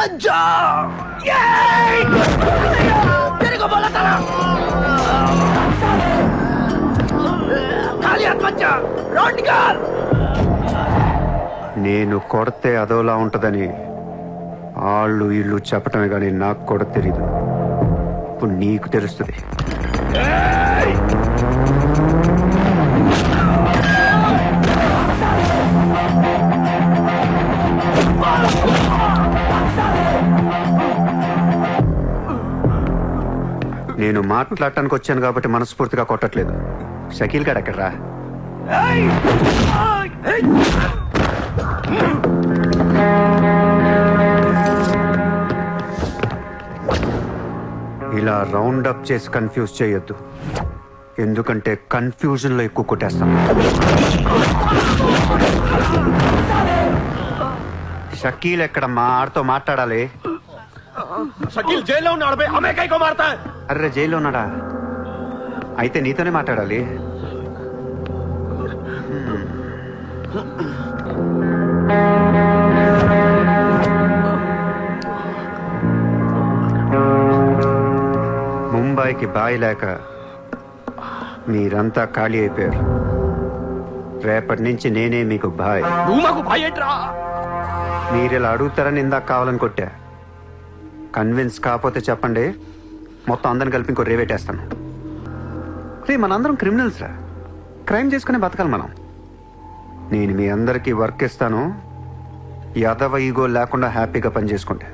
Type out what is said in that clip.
ప్రపంచం నేను కొడితే అదోలా ఉంటుందని వాళ్ళు ఇల్లు చెప్పటమే కానీ నాకు కూడా తెలీదు. ఇప్పుడు నీకు తెలుస్తుంది. నేను మాట్లాడటానికి వచ్చాను కాబట్టి మనస్ఫూర్తిగా కొట్టట్లేదు. షకీల్ గారు ఎక్కడ్రా ఇలా రౌండ్ అప్ చేసి కన్ఫ్యూజ్ చేయొద్దు. ఎందుకంటే కన్ఫ్యూజన్లో ఎక్కువ కొట్టేస్తాం. షకీల్ ఎక్కడ మా ఆడితో మాట్లాడాలి. షకీల్ జైల్లో ఉన్నాడు బై హమే కైకో అర్రే జైల్లో ఉన్నాడా? అయితే నీతోనే మాట్లాడాలి. ముంబైకి బాయి లేక మీరంతా ఖాళీ అయిపోయారు. రేపటి నుంచి నేనే మీకు బాయ్. నువ్వు ఇలా భయట్రా అడుగుతారని ఇందాక కావాలని కొట్టా. కన్విన్స్ కాకపోతే చెప్పండి మొత్తం అందరిని కలిపి ఇంకో రేవేటేస్తాను రే మనందరం క్రిమినల్స్ రా. క్రైమ్ చేసుకునే బతకాలి మనం. నేను మీ అందరికీ వర్క్ ఇస్తాను. యాదవ ఈగో లేకుండా హ్యాపీగా పని చేసుకుంటే.